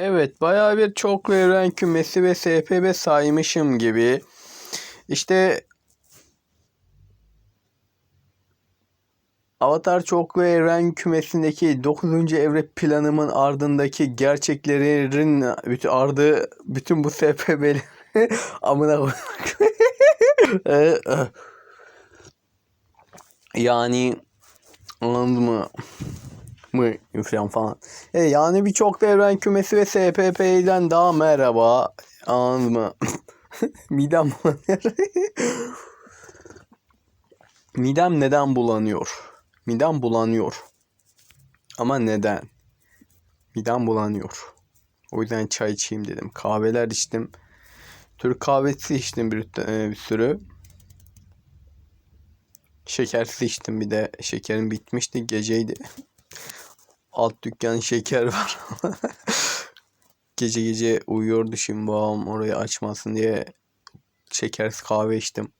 Evet, bayağı bir çoklu evren kümesi ve SPB saymışım gibi. İşte Avatar çoklu evren kümesindeki 9. evre planımın ardındaki gerçeklerin ardı bütün bu SPB'leri amına. Ee, yani anladın mı? Mı falan falan. E, yani bir çoklu evren kümesi ve SPP'den daha merhaba. Anladın mı? Midem bulanıyor. Midem neden bulanıyor? Midem bulanıyor. Ama neden? Midem bulanıyor. O yüzden çay içeyim dedim. Kahveler içtim. Türk kahvesi içtim bir, e, bir sürü. Şekersiz içtim bir de. Şekerim bitmişti. Geceydi. Alt dükkan şeker var. gece gece uyuyordu şimdi babam orayı açmasın diye şekersiz kahve içtim.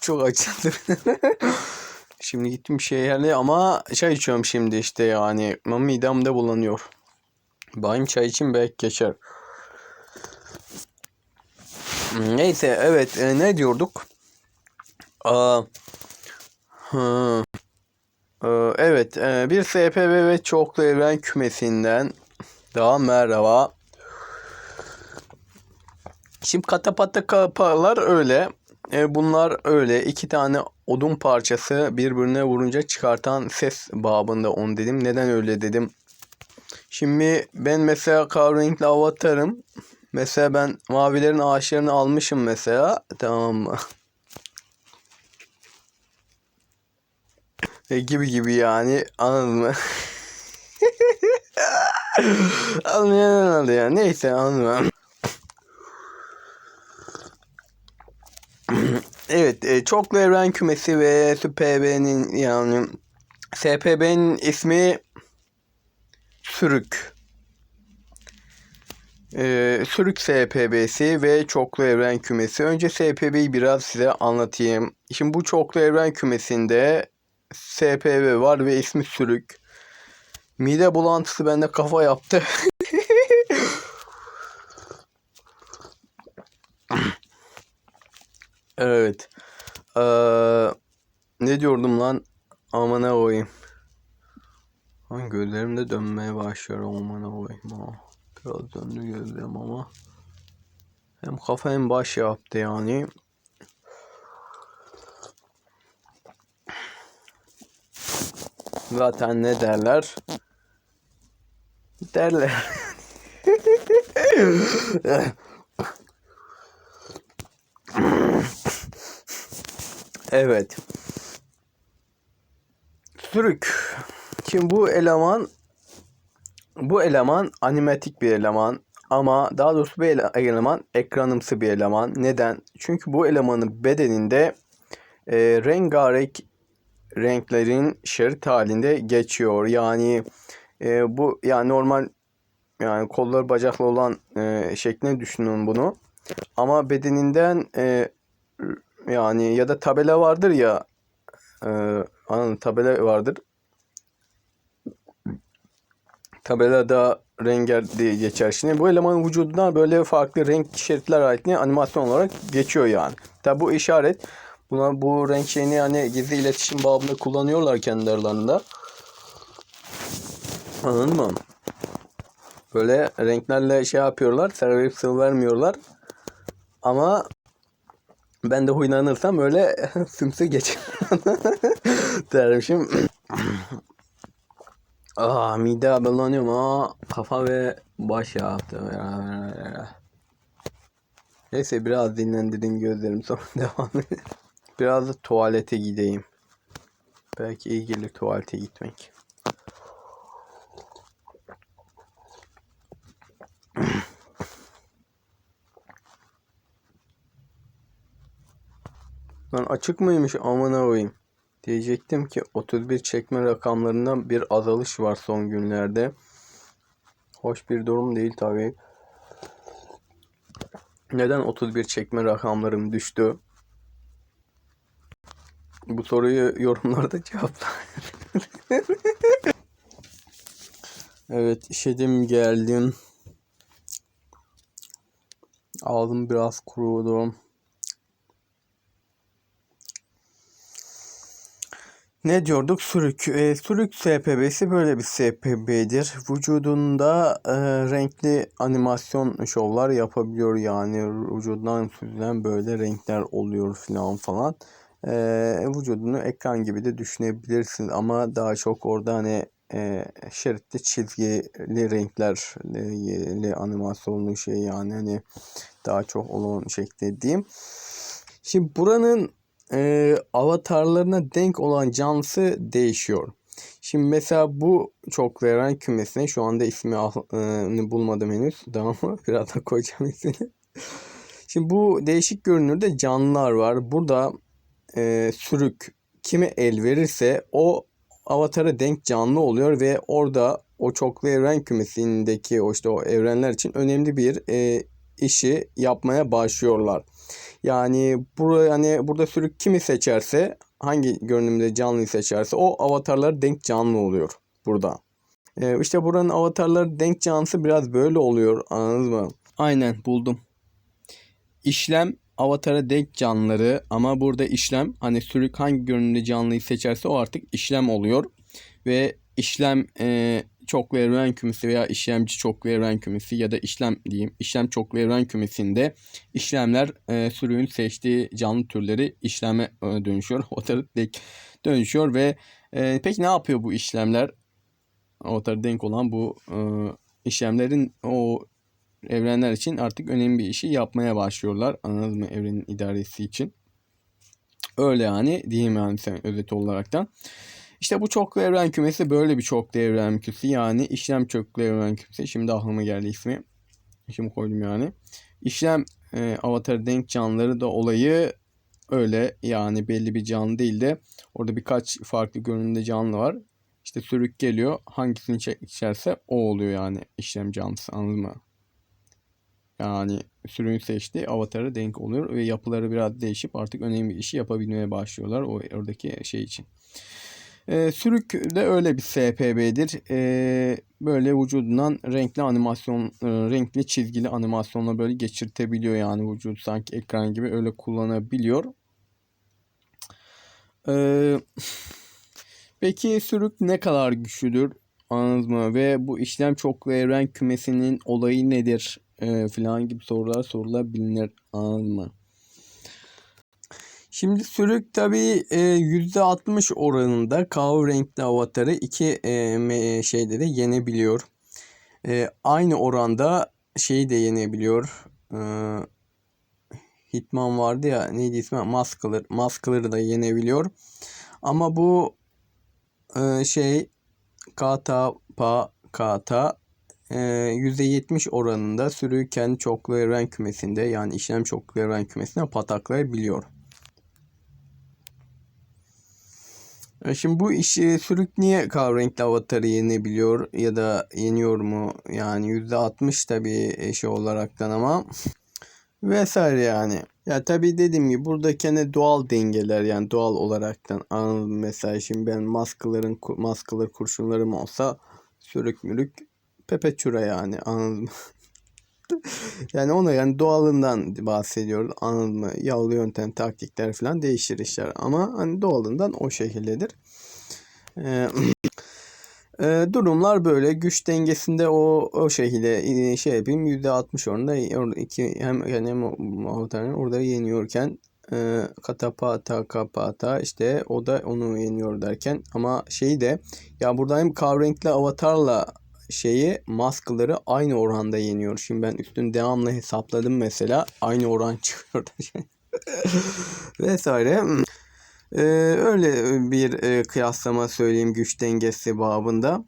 Çok açıldı. şimdi gittim şehirli ama çay içiyorum şimdi işte yani. Ama midem de bulanıyor. Bayım çay için belki geçer. Neyse evet e, ne diyorduk? Aa, hı. Ee, Evet, e, bir SPB ve çoklu evren kümesinden daha merhaba. Şimdi katapata kapalar öyle. E, bunlar öyle. iki tane odun parçası birbirine vurunca çıkartan ses babında onu dedim. Neden öyle dedim? Şimdi ben mesela kahverengi avatarım. Mesela ben mavilerin ağaçlarını almışım mesela. Tamam mı? E, gibi gibi yani anladın mı? Anlayan anladı ya. Neyse anladım. evet, e, çoklu evren kümesi ve SPB'nin yani SPB'nin ismi Sürük. E, Sürük SPB'si ve çoklu evren kümesi. Önce SPB'yi biraz size anlatayım. Şimdi bu çoklu evren kümesinde SPB var ve ismi Sürük. Mide bulantısı bende kafa yaptı. evet. Ee, ne diyordum lan? Amına koyayım. Lan gözlerim de dönmeye başlıyor amına koyayım. ha. Biraz döndü gözlerim ama. Hem kafa hem baş yaptı yani. Zaten ne derler? Derler. evet. Sürük. Şimdi bu eleman bu eleman animatik bir eleman ama daha doğrusu bu ele- eleman ekranımsı bir eleman. Neden? Çünkü bu elemanın bedeninde e, rengarenk renklerin şerit halinde geçiyor. Yani e, bu yani normal yani kolları bacaklı olan e, şeklinde düşünün bunu. Ama bedeninden e, yani ya da tabela vardır ya e, anladın tabela vardır. Tabelada renger diye geçer. Şimdi bu elemanın vücuduna böyle farklı renk şeritler halinde animasyon olarak geçiyor yani. Tabi bu işaret Buna bu renk şeyini yani gizli iletişim babında kullanıyorlar kendi aralarında. Anladın mı? Böyle renklerle şey yapıyorlar. Serverip sıl vermiyorlar. Ama ben de huylanırsam öyle sımsı geç dermişim. ah mide bulanıyorum ama kafa ve baş yaptı. Neyse biraz dinlendireyim gözlerim sonra devam edelim. Biraz da tuvalete gideyim. Belki iyi gelir tuvalete gitmek. Lan açık mıymış amına koyayım. Diyecektim ki 31 çekme rakamlarından bir azalış var son günlerde. Hoş bir durum değil tabii. Neden 31 çekme rakamlarım düştü? Bu soruyu yorumlarda cevapla. evet işedim geldim. Ağzım biraz kurudu. Ne diyorduk? Sürük. E, sürük SPB'si böyle bir SPB'dir. Vücudunda e, renkli animasyon şovlar yapabiliyor yani vücudundan süzülen böyle renkler oluyor falan falan. E, vücudunu ekran gibi de düşünebilirsiniz ama daha çok orada hani e, şeritli çizgili renklerle animasyonlu şey yani hani daha çok olan şekli diyeyim. Şimdi buranın e, avatarlarına denk olan canlısı değişiyor. Şimdi mesela bu çok veren kümesine şu anda ismi e, bulmadım henüz. Tamam mı? Birazdan koyacağım ismini. Şimdi bu değişik görünürde canlılar var. Burada e, sürük kime el verirse o avatara denk canlı oluyor ve orada o çoklu evren kümesindeki o işte o evrenler için önemli bir e, işi yapmaya başlıyorlar. Yani burada hani burada sürük kimi seçerse hangi görünümde canlıyı seçerse o avatarlar denk canlı oluyor burada. Ee, işte buranın avatarları denk canlısı biraz böyle oluyor anladınız mı? Aynen buldum. İşlem avatara denk canlıları ama burada işlem hani sürük hangi görünümde canlıyı seçerse o artık işlem oluyor. Ve işlem e, çoklu evren kümesi veya işlemci çoklu evren kümesi ya da işlem diyeyim işlem çoklu evren kümesinde işlemler e, sürüğün seçtiği canlı türleri işleme e, dönüşüyor. Avatarı denk dönüşüyor ve e, peki ne yapıyor bu işlemler? Avatarı denk olan bu e, işlemlerin o evrenler için artık önemli bir işi yapmaya başlıyorlar. Anladınız mı? Evrenin idaresi için. Öyle yani diyeyim yani sen özet olaraktan. İşte bu çoklu evren kümesi böyle bir çoklu evren kümesi. Yani işlem çoklu evren kümesi. Şimdi aklıma geldi ismi. Şimdi koydum yani. İşlem e, avatarı denk canlıları da olayı öyle yani belli bir canlı değil de orada birkaç farklı görünümde canlı var. İşte sürük geliyor. Hangisini içerse o oluyor yani işlem canlısı anladın mı? Yani sürüğün seçtiği avatarı denk oluyor ve yapıları biraz değişip artık önemli işi yapabilmeye başlıyorlar o oradaki şey için. E, sürük de öyle bir SPB'dir. E, böyle vücudundan renkli animasyon, e, renkli çizgili animasyonla böyle geçirtebiliyor yani vücut sanki ekran gibi öyle kullanabiliyor. E, peki sürük ne kadar güçlüdür? Anladınız mı? Ve bu işlem çoklu evren kümesinin olayı nedir? E, falan gibi sorular sorulabilir. Anladınız mı? Şimdi sürük tabii e, %60 oranında kahve renkli avatarı iki e, şeyde de yenebiliyor. E, aynı oranda şeyi de yenebiliyor. E, Hitman vardı ya neydi ismi? Maskler. Maskler'ı da yenebiliyor. Ama bu e, şey kata pa kata %70 oranında sürüyü kendi çoklu evren kümesinde yani işlem çoklu evren kümesine pataklayabiliyor. E, şimdi bu işi sürük niye kahverengi avatarı yenebiliyor ya da yeniyor mu? Yani %60 tabii şey olaraktan ama vesaire yani. Ya tabii dediğim gibi burada kendi doğal dengeler yani doğal olaraktan anladım mesela şimdi ben maskaların maskalar kurşunlarım olsa sürük mürük pepeçura yani anladım. yani ona yani doğalından bahsediyoruz anladın mı? Yağlı yöntem, taktikler falan değişir işler ama hani doğalından o şekildedir. Ee, e, durumlar böyle güç dengesinde o o şekilde e, şey yapayım %60 oranında iki hem yani hem orada yeniyorken e, katapata kapata işte o da onu yeniyor derken ama şeyi de ya burada hem avatarla şeyi maskları aynı oranda yeniyor. Şimdi ben üstünü devamlı hesapladım mesela. Aynı oran çıkıyor. Vesaire. Ee, öyle bir e, kıyaslama söyleyeyim güç dengesi babında.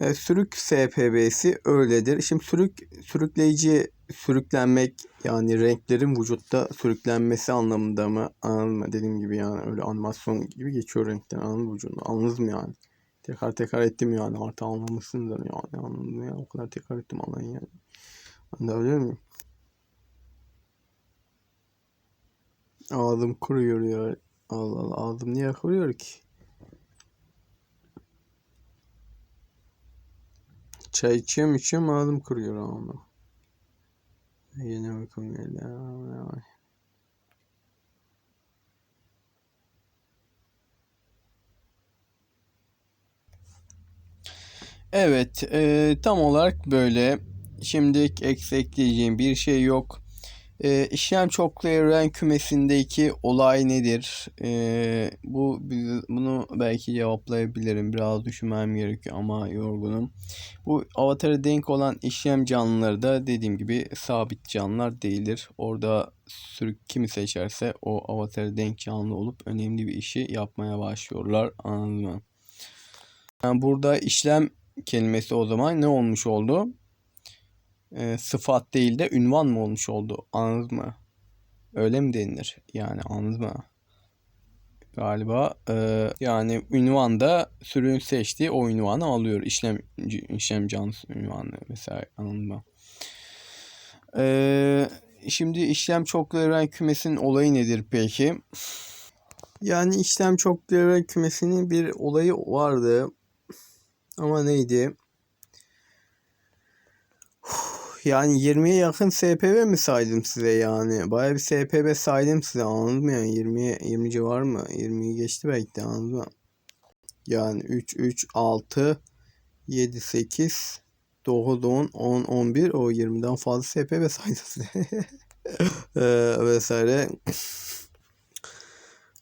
E, sürük SPB'si öyledir. Şimdi sürük sürükleyici sürüklenmek yani renklerin vücutta sürüklenmesi anlamında mı? Anladın Dediğim gibi yani öyle animasyon gibi geçiyor renkler anladın vücuduna. Anladınız mı yani? Tekrar tekrar ettim yani artık anlamışsınızdır yani anladım ya o kadar tekrar ettim alayı yani. Öyle miyim? Ağzım kuruyor ya. Allah Allah ağzım niye kuruyor ki? Çay içiyorum içiyorum ağzım kuruyor ama. Yine Evet, e, tam olarak böyle. Şimdi eks ekleyeceğim bir şey yok. E, işlem çoklu evren kümesindeki olay nedir? E, bu bunu belki cevaplayabilirim. Biraz düşünmem gerekiyor ama yorgunum. Bu avatara denk olan işlem canlıları da dediğim gibi sabit canlılar değildir. Orada sürük kimi seçerse o avatara denk canlı olup önemli bir işi yapmaya başlıyorlar. Anladın mı? Yani burada işlem kelimesi o zaman ne olmuş oldu? E, sıfat değil de ünvan mı olmuş oldu? Anladın mı? Öyle mi denilir? Yani anladın mı? Galiba e, yani ünvan da sürün seçtiği o ünvanı alıyor. İşlem işlem canlısı ünvanı mesela anladın mı? E, şimdi işlem çoklu evren kümesinin olayı nedir peki? Yani işlem çoklu evren kümesinin bir olayı vardı. Ama neydi? Yani 20'ye yakın SPB mi saydım size yani? Baya bir SPB saydım size anladın mı yani? 20'ye 20 civar mı? 20'yi geçti belki de anladın mı? Yani 3, 3, 6, 7, 8, 9, 10, 10, 11 o 20'den fazla SPB saydım size. ee, vesaire.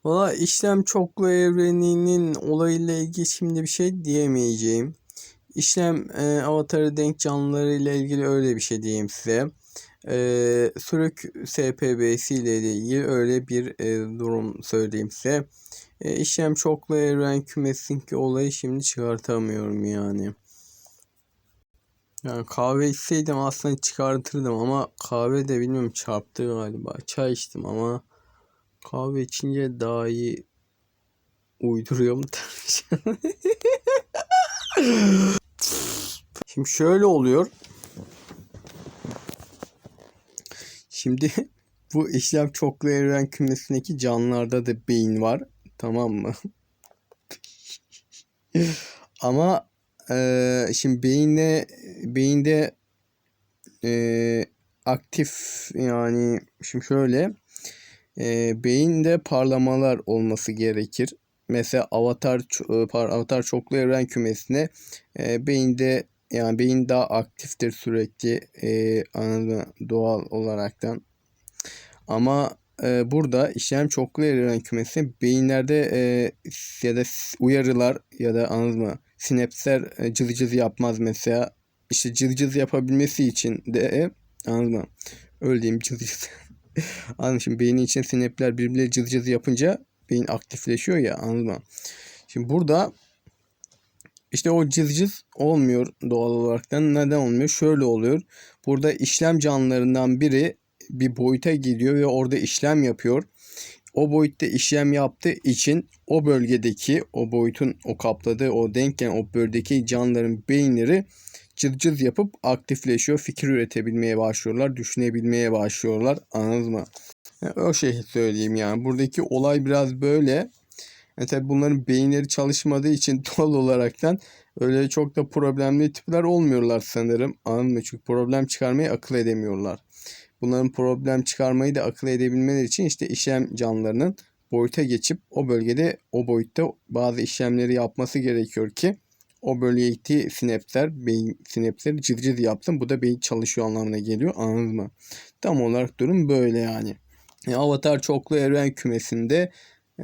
Valla işlem çoklu evreninin olayıyla ilgili şimdi bir şey diyemeyeceğim. İşlem e, avatarı denk canlıları ile ilgili öyle bir şey diyeyim size. E, sürük SPB'si ile ilgili öyle bir e, durum söyleyeyim size. E, işlem çoklu evren kümesinki olayı şimdi çıkartamıyorum yani. Yani kahve içseydim aslında çıkartırdım ama kahve de bilmiyorum çarptı galiba. Çay içtim ama kahve içince daha iyi uyduruyor mu Şimdi şöyle oluyor. Şimdi bu işlem çoklu evren kümesindeki canlılarda da beyin var. Tamam mı? Ama e, şimdi beyinde beyinde e, aktif yani şimdi şöyle e, beyinde parlamalar olması gerekir. Mesela avatar e, avatar çoklu evren kümesine e, beyinde yani beyin daha aktiftir sürekli e, doğal olaraktan. Ama e, burada işlem çoklu evren kümesi beyinlerde e, ya da uyarılar ya da anladın mı sinapsler e, cızı cızı yapmaz mesela. İşte cızı cızı yapabilmesi için de anladın mı? Diyeyim cızı cızı. anladın? Şimdi beynin için sinapler birbirleri cızı cızı yapınca beyin aktifleşiyor ya anladın mı? Şimdi burada işte o cız cız olmuyor doğal olaraktan. Neden olmuyor? Şöyle oluyor. Burada işlem canlılarından biri bir boyuta gidiyor ve orada işlem yapıyor. O boyutta işlem yaptığı için o bölgedeki o boyutun o kapladığı o denklem o bölgedeki canlıların beyinleri cız cız yapıp aktifleşiyor. Fikir üretebilmeye başlıyorlar. Düşünebilmeye başlıyorlar. Anladınız mı? Yani o şey söyleyeyim yani. Buradaki olay biraz böyle. Yani tabii bunların beyinleri çalışmadığı için doğal olaraktan öyle çok da problemli tipler olmuyorlar sanırım. Anladın mı? Çünkü problem çıkarmayı akıl edemiyorlar. Bunların problem çıkarmayı da akıl edebilmeleri için işte işlem canlılarının boyuta geçip o bölgede o boyutta bazı işlemleri yapması gerekiyor ki o bölgeye gittiği sinapsler, beyin sinapsleri cız cız yapsın. Bu da beyin çalışıyor anlamına geliyor. Anladın mı? Tam olarak durum böyle yani. yani Avatar çoklu evren kümesinde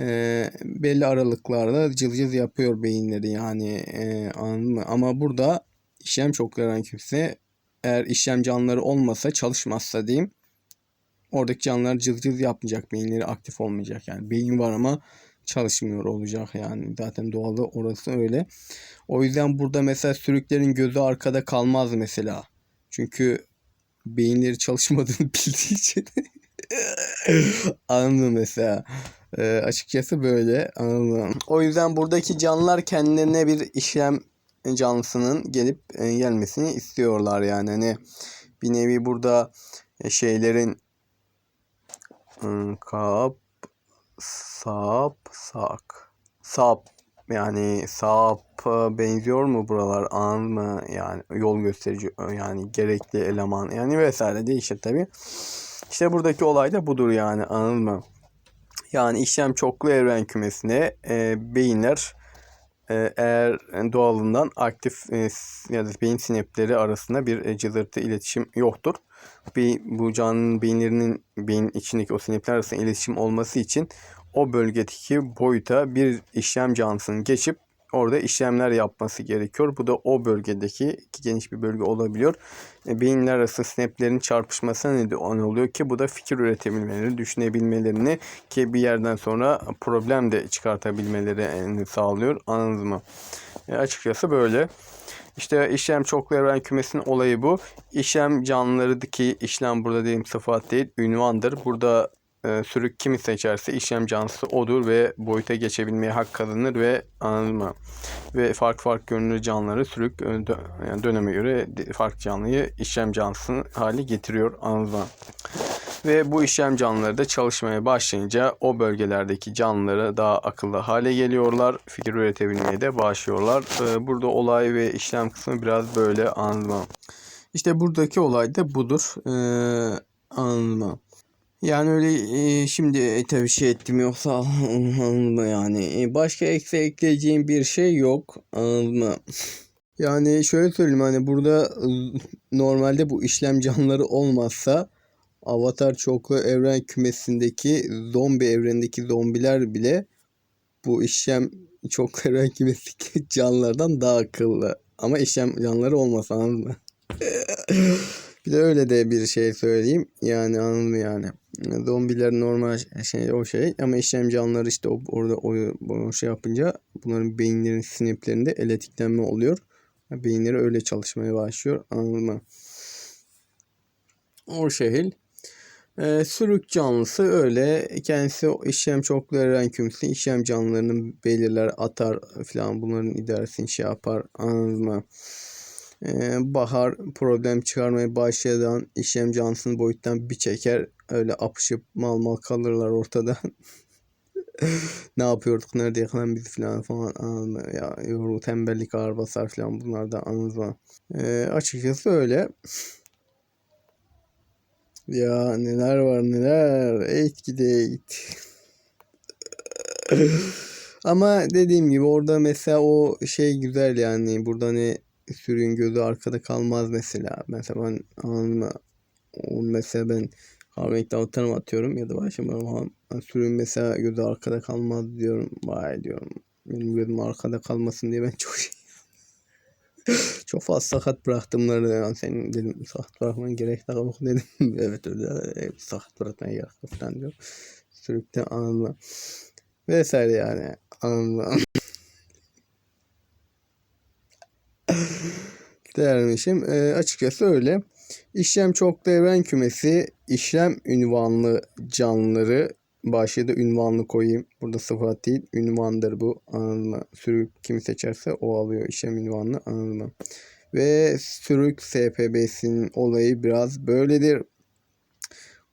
e, belli aralıklarda cılcız yapıyor beyinleri yani e, anladın mı? Ama burada işlem çok kimse eğer işlem canlıları olmasa çalışmazsa diyeyim oradaki canlılar cılcız yapmayacak beyinleri aktif olmayacak yani beyin var ama çalışmıyor olacak yani zaten doğalı orası öyle. O yüzden burada mesela sürüklerin gözü arkada kalmaz mesela. Çünkü beyinleri çalışmadığını bildiği için Anladın mesela. E, açıkçası böyle anladım. O yüzden buradaki canlılar kendilerine bir işlem canlısının gelip e, gelmesini istiyorlar yani. Hani bir nevi burada e, şeylerin ıı, kap sap sak sap yani sap benziyor mu buralar an mı yani yol gösterici yani gerekli eleman yani vesaire değişir tabi. İşte buradaki olay da budur yani anladın mı? Yani işlem çoklu evren kümesine e, beyinler eğer doğalından aktif e, ya da beyin sinapleri arasında bir e, cızırtı iletişim yoktur. Be- bu canlının beyinlerinin beyin içindeki o sinapler arasında iletişim olması için o bölgedeki boyuta bir işlem canlısının geçip orada işlemler yapması gerekiyor. Bu da o bölgedeki ki geniş bir bölge olabiliyor. E, beyinler arası sinaplerin çarpışmasına neden oluyor ki bu da fikir üretebilmeleri, düşünebilmelerini ki bir yerden sonra problem de çıkartabilmelerini sağlıyor. Anladınız mı? E, açıkçası böyle. İşte işlem çoklu evren kümesinin olayı bu. İşlem canlılarıdaki işlem burada diyelim sıfat değil ünvandır. Burada e, sürük kimi seçerse işlem canlısı odur ve boyuta geçebilmeye hak kazanır ve anladın mı? Ve farklı farklı görünür canlıları sürük e, dö- yani döneme göre farklı canlıyı işlem canlısı hali getiriyor anladın mı? Ve bu işlem canlıları da çalışmaya başlayınca o bölgelerdeki canlıları daha akıllı hale geliyorlar. Fikir üretebilmeye de başlıyorlar. Ee, Burada olay ve işlem kısmı biraz böyle anlamam. İşte buradaki olay da budur. Ee, anlamam. Yani öyle e, şimdi e, tabii şey ettim yoksa anladın mı yani. E, başka ekse ekleyeceğim bir şey yok. Anladın mı? Yani şöyle söyleyeyim hani burada e, normalde bu işlem canlıları olmazsa Avatar çoklu evren kümesindeki zombi evrendeki zombiler bile bu işlem çoklu evren kümesindeki canlılardan daha akıllı. Ama işlem canlıları olmasa anladın mı? bir de öyle de bir şey söyleyeyim. Yani anladın mı yani? Zombiler normal şey o şey ama işlem canlıları işte orada o, o şey yapınca bunların beyinlerin sinaplerinde elektriklenme oluyor. Beyinleri öyle çalışmaya başlıyor. Anladın mı? O şehir. Ee, sürük canlısı öyle. Kendisi işlem çoklu evren kümesi. işlem canlılarının belirler, atar falan bunların idaresini şey yapar. Anladın mı? Ee, bahar problem çıkarmaya başlayan işlem canlısını boyuttan bir çeker. Öyle apışıp mal mal kalırlar ortada. ne yapıyorduk, nerede yakalan bizi falan falan? Ya yorgu tembellik ağır basar falan bunlar da anladın? Ee, açıkçası öyle. Ya neler var neler. Eğit gideyit. Ama dediğim gibi orada mesela o şey güzel yani. Burada ne sürüğün gözü arkada kalmaz mesela. Mesela ben anladın mesela ben Harvard'da atarım atıyorum ya da başlamıyorum. Sürüğün mesela gözü arkada kalmaz diyorum. Vay diyorum. Benim gözüm arkada kalmasın diye ben çok şey çok fazla sakat bıraktımları yani senin dedim sakat bırakman gerek yok dedim. evet öyle evet, sakat bırakmaya gerek yok falan diyor. Sürükte anla. Vesaire yani anla. Dermişim. E, açıkçası öyle. İşlem çoklu evren kümesi işlem ünvanlı canlıları başlığı da ünvanlı koyayım. Burada sıfat değil. Ünvandır bu. Anladın mı? Sürük kimi seçerse o alıyor işlem ünvanlı. Anladın mı? Ve sürük SPB'sinin olayı biraz böyledir.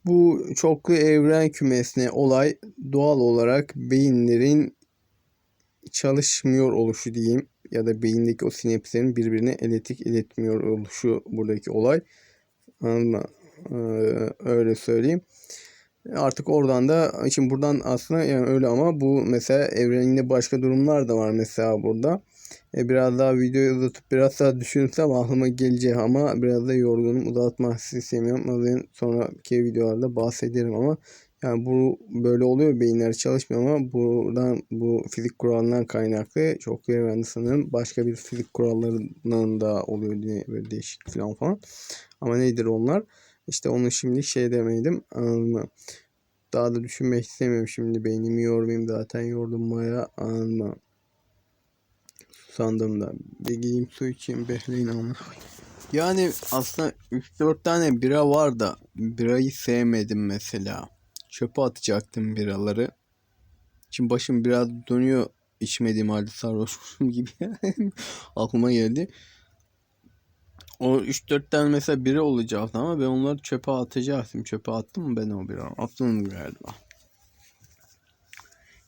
Bu çoklu evren kümesine olay doğal olarak beyinlerin çalışmıyor oluşu diyeyim ya da beyindeki o sinapslerin birbirine elektrik iletmiyor oluşu buradaki olay. Anladın mı? Ee, öyle söyleyeyim. Artık oradan da şimdi buradan aslında yani öyle ama bu mesela evreninde başka durumlar da var mesela burada. E, biraz daha videoyu uzatıp biraz daha düşünürsem aklıma gelecek ama biraz da yorgunum uzatmak istemiyorum. Yüzden sonraki videolarda bahsederim ama yani bu böyle oluyor beyinler çalışmıyor ama buradan bu fizik kuralından kaynaklı çok evrende sanırım başka bir fizik kurallarının da oluyor diye böyle değişik falan falan. Ama nedir onlar? İşte onu şimdi şey demeydim. Anladın mı? Daha da düşünmek istemiyorum şimdi. Beynimi yormayayım. Zaten yordum baya. Anladın mı? Susandım da. Bir gideyim su içeyim. Behleyin ama. Yani aslında 3-4 tane bira var da birayı sevmedim mesela. Çöpe atacaktım biraları. Şimdi başım biraz dönüyor içmediğim halde sarhoşmuşum gibi. Aklıma geldi. O 3-4 tane mesela biri olacaktı ama ben onları çöpe atacaktım. Çöpe attım mı ben o biri? Attım galiba.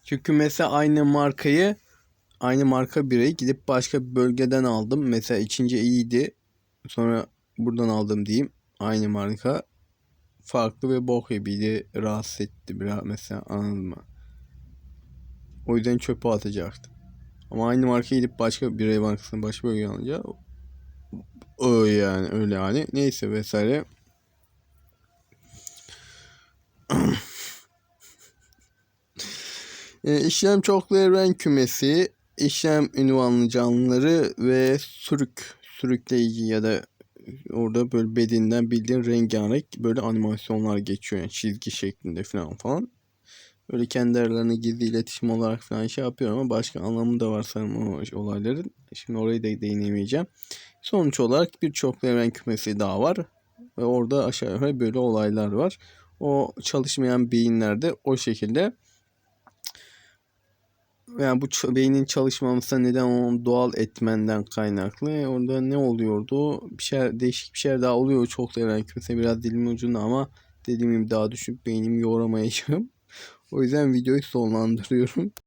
Çünkü mesela aynı markayı aynı marka birayı gidip başka bir bölgeden aldım. Mesela içince iyiydi. Sonra buradan aldım diyeyim. Aynı marka. Farklı ve bok gibiydi. Rahatsız etti biraz mesela anladın mı? O yüzden çöpe atacaktım. Ama aynı marka gidip başka bir ev markasını başka bir alınca o yani öyle yani. Neyse vesaire. E, işlem çoklu evren kümesi, işlem ünvanlı canlıları ve sürük, sürükleyici ya da orada böyle bedeninden bildiğin rengarenk böyle animasyonlar geçiyor yani çizgi şeklinde falan falan. Böyle kendi aralarında gizli iletişim olarak falan şey yapıyor ama başka anlamı da var sanırım o olayların. Şimdi orayı da değinemeyeceğim. Sonuç olarak bir çoklu evren kümesi daha var. Ve orada aşağı yukarı böyle olaylar var. O çalışmayan beyinlerde o şekilde yani bu beynin çalışmaması neden onun doğal etmenden kaynaklı. Orada ne oluyordu? Bir şey değişik bir şeyler daha oluyor çok evren kümesi biraz dilimin ucunda ama dediğim gibi daha düşük beynimi yoramayacağım. O yüzden videoyu sonlandırıyorum.